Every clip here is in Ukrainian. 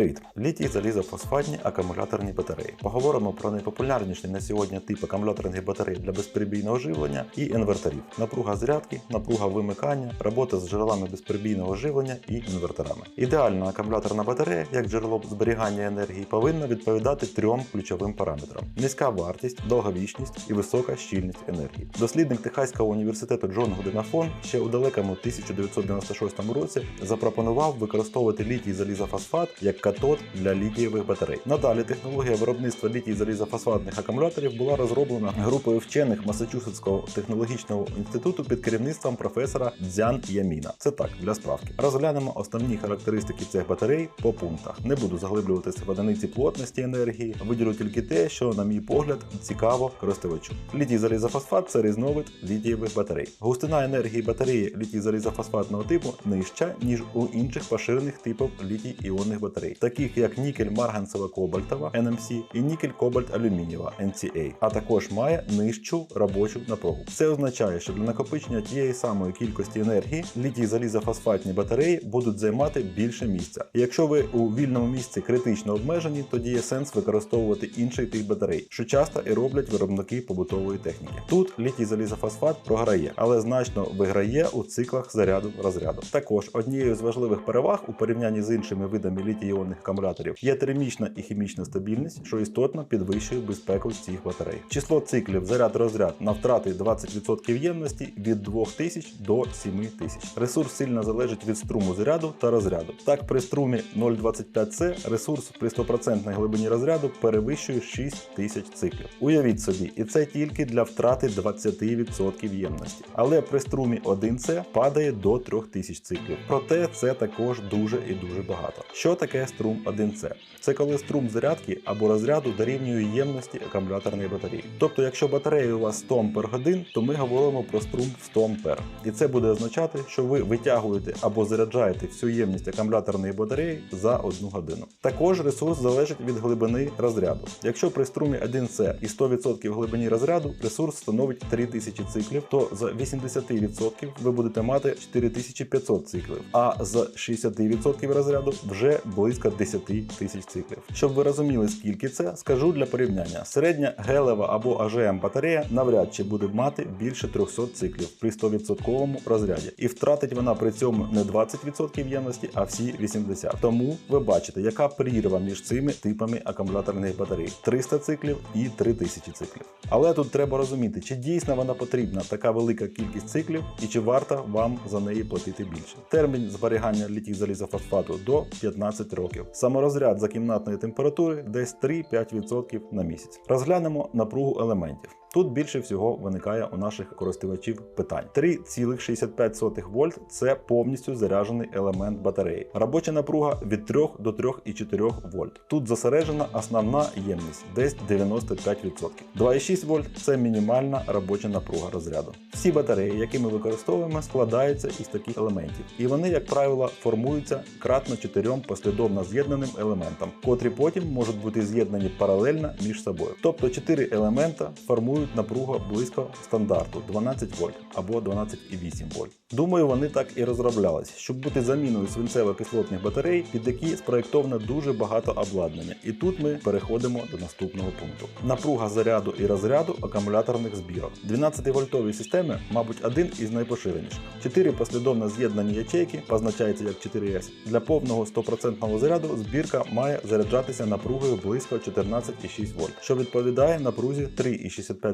Привіт! Літій залізофосфатні акумуляторні батареї. Поговоримо про найпопулярніший на сьогодні тип акумуляторних батарей для безперебійного живлення і інверторів. Напруга зарядки, напруга вимикання, робота з джерелами безперебійного живлення і інверторами. Ідеальна акумуляторна батарея, як джерело зберігання енергії, повинна відповідати трьом ключовим параметрам: низька вартість, довговічність і висока щільність енергії. Дослідник Техаського університету Джон Гуденафон ще у далекому 1996 році запропонував використовувати літій залізофосфат як катод для літієвих батарей. Надалі технологія виробництва літій залізофосфатних акумуляторів була розроблена групою вчених Масачусетського технологічного інституту під керівництвом професора Дзян Яміна. Це так для справки. Розглянемо основні характеристики цих батарей по пунктах. Не буду заглиблюватися в одиниці плотності енергії, виділю тільки те, що, на мій погляд, цікаво користувачу. Літій залізофосфат це різновид літієвих батарей. Густина енергії батареї літій залізофосфатного типу нижча, ніж у інших поширених типів літій іонних батарей, таких як нікель марганцево-кобальтова NMC і нікель кобальт алюмінієва NCA, а також має нижчу робочу напругу. Це означає, що для накопичення тієї самої кількості енергії літій залізофосфатні батареї будуть займати більше місця. Якщо ви у вільному місці критично обмежені, тоді є сенс використовувати інший тип батарей, що часто і роблять виробники побутової техніки. Тут літій залізофосфат програє, але значно виграє у циклах заряду розряду. Також однією з важливих переваг у порівнянні з іншими видами літій-іонних акумуляторів є термічна і хімічна стабільність, що істотно підвищує безпеку цих батарей. Число циклів заряд-розряд на втрати 20% ємності від 2000 до 7000. Ресурс сильно залежить від струму заряду та розряду. Так, при струмі 0,25С ресурс при 100% глибині розряду перевищує 6000 циклів. Уявіть собі, і це тільки для втрати 20% ємності. Але при струмі 1С падає до 3000 циклів. Проте це також дуже і дуже багато. Що таке струм 1С? Це коли струм зарядки або розряду дорівнює ємності акумуляторної батареї. Тобто, якщо батарея у вас 100 Ампер годин, то ми говоримо про струм в 100 Ампер. І це буде означати, що ви витягуєте або заряджаєте всю ємність акумуляторної батареї за одну годину. Також ресурс залежить від глибини розряду. Якщо при струмі 1С і 100% глибині розряду ресурс становить 3000 циклів, то за 80% ви будете мати 4500 циклів, а з 60% розряду вже близько 10 тисяч циклів. Щоб ви розуміли, скільки це, скажу для порівняння. Середня гелева або АЖМ батарея навряд чи буде мати більше 300 циклів при 100% розряді, і втратить вона при цьому не 20% ємності, а всі 80%. Тому ви бачите, яка прірва між цими типами акумуляторних батарей: 300 циклів і 3000 циклів. Але тут треба розуміти, чи дійсно вона потрібна така велика кількість циклів, і чи варто вам за неї платити більше. Термін зберігання літій залізофосфату до 15 років. Саморозряд за кімнатної температури десь 3-5% на місяць. Розглянемо напругу елементів. Тут більше всього виникає у наших користувачів питань. 3,65 вольт це повністю заряджений елемент батареї. Робоча напруга від 3 до 3,4 вольт. Тут зосереджена основна ємність десь 95%. 2,6 вольт це мінімальна робоча напруга розряду. Всі батареї, які ми використовуємо, складаються із таких елементів, і вони, як правило, формуються кратно чотирьом послідовно з'єднаним елементам, котрі потім можуть бути з'єднані паралельно між собою. Тобто 4 елемента формують напругу близько стандарту 12 вольт або 12,8 вольт. Думаю, вони так і розроблялись, щоб бути заміною свинцево-кислотних батарей, під які спроєктовано дуже багато обладнання. І тут ми переходимо до наступного пункту: напруга заряду і розряду акумуляторних збірок. 12-вольтові системи, мабуть, один із найпоширеніших. Чотири послідовно з'єднані ячейки, позначаються як 4С. Для повного 100% заряду збірка має заряджатися напругою близько 14,6 вольт, що відповідає напрузі 3,65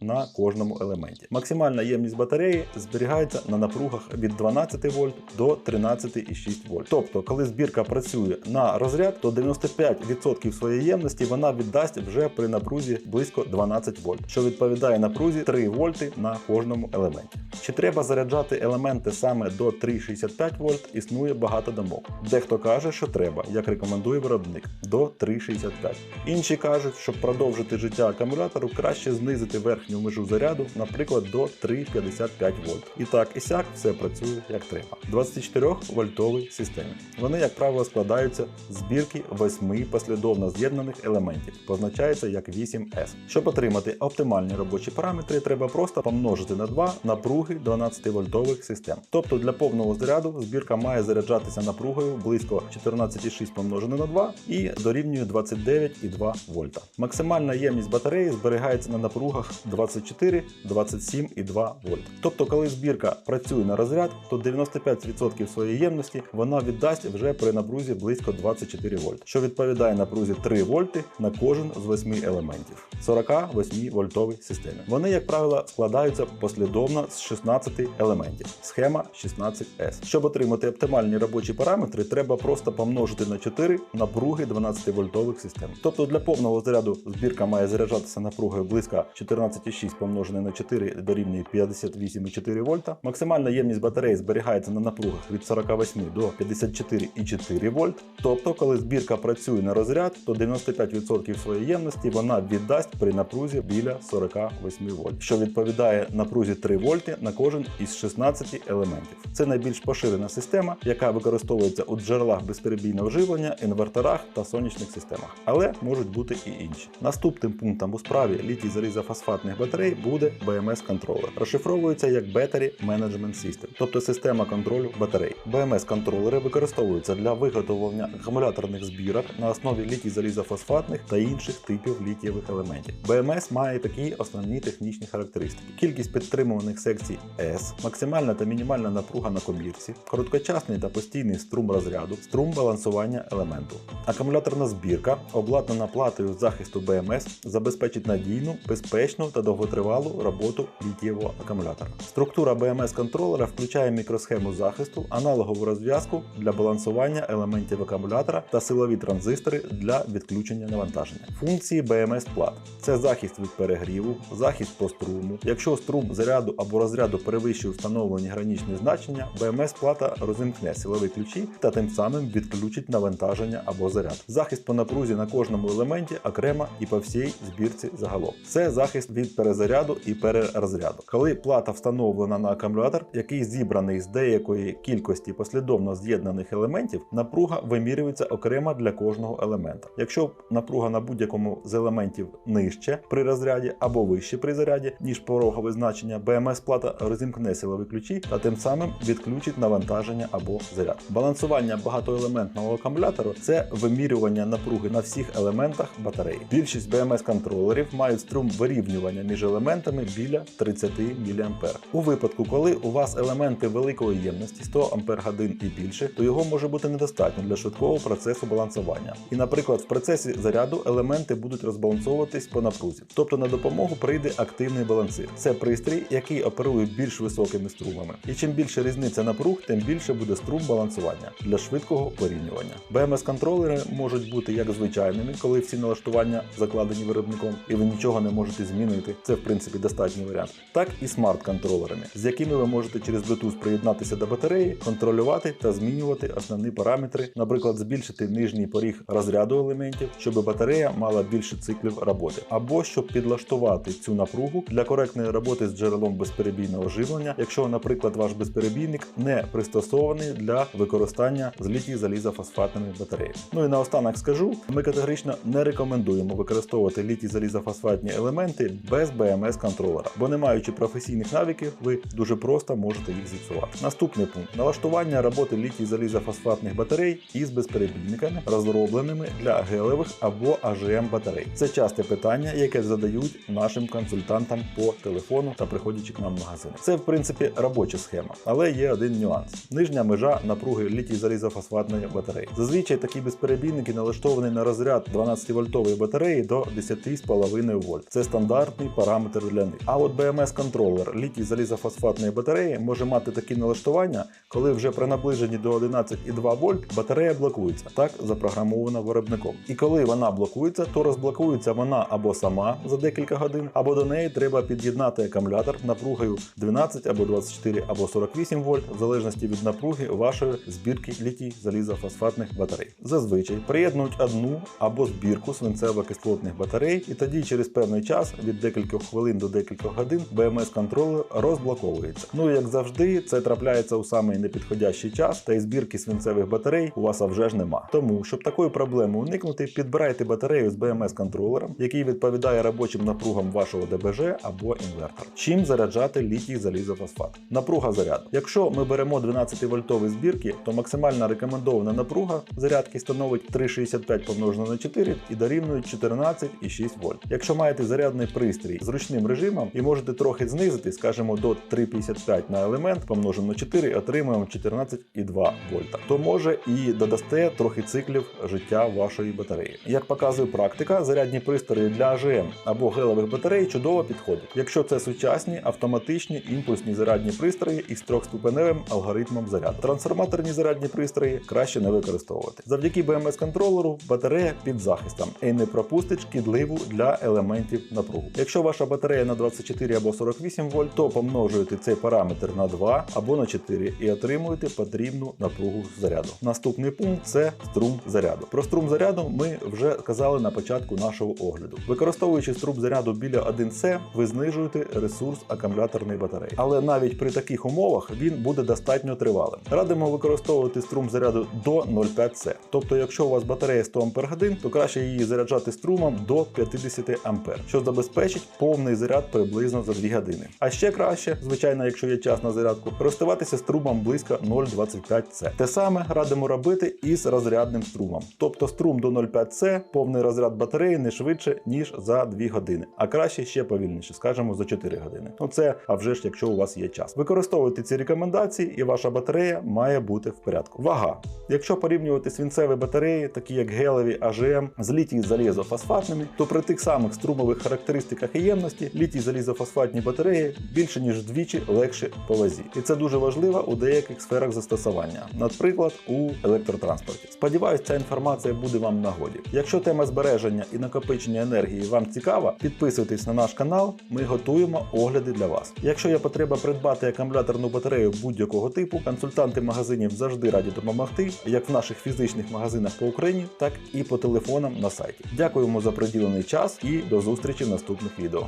на кожному елементі. Максимальна ємність батареї зберігається на напругах від 12 вольт до 13,6 вольт. Тобто, коли збірка працює на розряд, то 95% своєї ємності вона віддасть вже при напрузі близько 12 вольт, що відповідає напрузі 3 вольти на кожному елементі. Чи треба заряджати елементи саме до 3,65 вольт, існує багато думок. Дехто каже, що треба, як рекомендує виробник, до 3,65. Інші кажуть, щоб продовжити життя акумулятору, краще знизити знизити верхню межу заряду, наприклад, до 3,55 вольт. І так і сяк все працює як треба. 24 вольтовій системі. Вони, як правило, складаються з збірки 8 послідовно з'єднаних елементів, позначається як 8S. Щоб отримати оптимальні робочі параметри, треба просто помножити на 2 напруги 12 вольтових систем. Тобто для повного заряду збірка має заряджатися напругою близько 14,6 помножене на 2 і дорівнює 29,2 вольта. Максимальна ємність батареї зберігається на напругах 24, 27,2 вольт. Тобто, коли збірка працює на розряд, то 95% своєї ємності вона віддасть вже при напрузі близько 24 вольт, що відповідає напрузі 3 вольти на кожен з 8 елементів 48 вольтовій системі. Вони, як правило, складаються послідовно з 16 елементів. Схема 16S. Щоб отримати оптимальні робочі параметри, треба просто помножити на 4 напруги 12 вольтових систем. Тобто для повного заряду збірка має заряджатися напругою близько 14,6 помножене на 4 дорівнює 58,4 вольта. Максимальна ємність батареї зберігається на напругах від 48 до 54,4 вольт. Тобто, коли збірка працює на розряд, то 95% своєї ємності вона віддасть при напрузі біля 48 вольт, що відповідає напрузі 3 вольти на кожен із 16 елементів. Це найбільш поширена система, яка використовується у джерелах безперебійного живлення, інверторах та сонячних системах, але можуть бути і інші. Наступним пунктом у справі літій залізофосфатних батарей буде BMS контролер. Розшифровується як Battery Management System, тобто система контролю батарей. BMS контролери використовуються для виготовлення акумуляторних збірок на основі літій залізофосфатних та інших типів літієвих елементів. BMS має такі основні технічні характеристики: кількість підтримуваних секцій S, максимальна та мінімальна напруга на комірці, короткочасний та постійний струм розряду, струм балансування елементу. Акумуляторна збірка, обладнана платою захисту BMS, забезпечить надійну, безпечну та довготривалу роботу літієвого акумулятора. Структура BMS контролера включає мікросхему захисту, аналогову розв'язку для балансування елементів акумулятора та силові транзистори для відключення навантаження. Функції BMS плат це захист від перегріву, захист по струму. Якщо струм заряду або розряду перевищує встановлені граничні значення, BMS плата розімкне силові ключі та тим самим відключить навантаження або заряд. Захист по напрузі на кожному елементі окремо і по всій збірці загалом. Це захист від перезаряду і перерозряду. Коли плата встановлена на акумулятор, який зібраний з деякої кількості послідовно з'єднаних елементів, напруга вимірюється окремо для кожного елемента. Якщо напруга на будь-якому з елементів нижче при розряді або вище при заряді, ніж порогове значення, BMS плата розімкне силові ключі та тим самим відключить навантаження або заряд. Балансування багатоелементного акумулятору це вимірювання напруги на всіх елементах батареї. Більшість BMS контролерів мають струм вирівнювання між елементами біля 30 мА. У випадку, коли у вас елементи великої ємності 100 Ах і більше, то його може бути недостатньо для швидкого процесу балансування. І, наприклад, в процесі заряду елементи будуть розбалансовуватись по напрузі. Тобто на допомогу прийде активний балансир. Це пристрій, який оперує більш високими струмами. І чим більше різниця напруг, тим більше буде струм балансування для швидкого порівнювання. BMS контролери можуть бути як звичайними, коли всі налаштування закладені виробником, і ви нічого не можете змінити. Це в принципі достатній варіант. Так і смарт-контролерами, з якими ви можете через Bluetooth приєднатися до батареї, контролювати та змінювати основні параметри, наприклад, збільшити нижній поріг розряду елементів, щоб батарея мала більше циклів роботи, або щоб підлаштувати цю напругу для коректної роботи з джерелом безперебійного живлення, якщо, наприклад, ваш безперебійник не пристосований для використання з літій залізофосфатними батареями. Ну і наостанок скажу, ми категорично не рекомендуємо використовувати літій залізофосфатні елементи без BMS контролера, бо не маючи професійних навиків, ви дуже просто можете їх зіпсувати. Наступний пункт налаштування роботи літій залізофосфатних батарей із безперебійниками, розробленими для гелевих або AGM батарей. Це часте питання, яке задають нашим консультантам по телефону та приходячи к нам в магазини. Це в принципі робоча схема, але є один нюанс: нижня межа напруги літій залізофосфатної батареї. Зазвичай такі безперебійники налаштовані на розряд 12 вольтової батареї до 10,5 вольт. Це стандартний параметр для них. А от BMS контролер літій залізофосфатної батареї може мати такі налаштування, коли вже при наближенні до 11,2 вольт батарея блокується. Так запрограмована виробником. І коли вона блокується, то розблокується вона або сама за декілька годин, або до неї треба під'єднати акумулятор напругою 12 або 24 або 48 вольт, в залежності від напруги вашої збірки літій залізофосфатних батарей. Зазвичай приєднують одну або збірку свинцево-кислотних батарей, і тоді через певний час час від декількох хвилин до декількох годин BMS контролер розблоковується. Ну і як завжди, це трапляється у самий непідходящий час, та й збірки свинцевих батарей у вас вже ж нема. Тому, щоб такої проблеми уникнути, підбирайте батарею з BMS контролером, який відповідає робочим напругам вашого ДБЖ або інвертора. Чим заряджати літій залізофосфат? Напруга заряду. Якщо ми беремо 12 вольтові збірки, то максимальна рекомендована напруга зарядки становить 3,65 помножено на 4 і дорівнює 14,6 вольт. Якщо маєте зарядний пристрій з ручним режимом і можете трохи знизити, скажімо, до 3,55 на елемент помножено на 4 і отримуємо 14,2 вольта, то може і додасте трохи циклів життя вашої батареї. Як показує практика, зарядні пристрої для АЖМ або гелевих батарей чудово підходять, якщо це сучасні автоматичні імпульсні зарядні пристрої із трьохступеневим алгоритмом заряду. Трансформаторні зарядні пристрої краще не використовувати. Завдяки BMS контролеру батарея під захистом і не пропустить шкідливу для елементів напругу. Якщо ваша батарея на 24 або 48 вольт, то помножуєте цей параметр на 2 або на 4 і отримуєте потрібну напругу заряду. Наступний пункт це струм заряду. Про струм заряду ми вже казали на початку нашого огляду. Використовуючи струм заряду біля 1С, ви знижуєте ресурс акумуляторної батареї. Але навіть при таких умовах він буде достатньо тривалим. Радимо використовувати струм заряду до 0,5С. Тобто, якщо у вас батарея 100 Ах, то краще її заряджати струмом до 50 А, що забезпечить повний заряд приблизно за 2 години. А ще краще, звичайно, якщо є час на зарядку, користуватися струмом близько 0,25С. Те саме радимо робити із розрядним струмом. Тобто струм до 0,5С, повний розряд батареї не швидше, ніж за 2 години, а краще ще повільніше, скажімо, за 4 години. Ну це а вже ж, якщо у вас є час. Використовуйте ці рекомендації, і ваша батарея має бути в порядку. Вага. Якщо порівнювати свинцеві батареї, такі як гелеві АЖМ, з літій залізофосфатними, то при тих самих струмових характеристиках і ємності літій залізофосфатні батареї більше ніж вдвічі легше по вазі. І це дуже важливо у деяких сферах застосування, наприклад, у електротранспорті. Сподіваюсь, ця інформація буде вам нагоді. Якщо тема збереження і накопичення енергії вам цікава, підписуйтесь на наш канал. Ми готуємо огляди для вас. Якщо є потреба придбати акумуляторну батарею будь-якого типу, консультанти магазинів завжди раді допомогти, як в наших фізичних магазинах по Україні, так і по телефонам на сайті. Дякуємо за приділений час і до зустрічі наступних відео.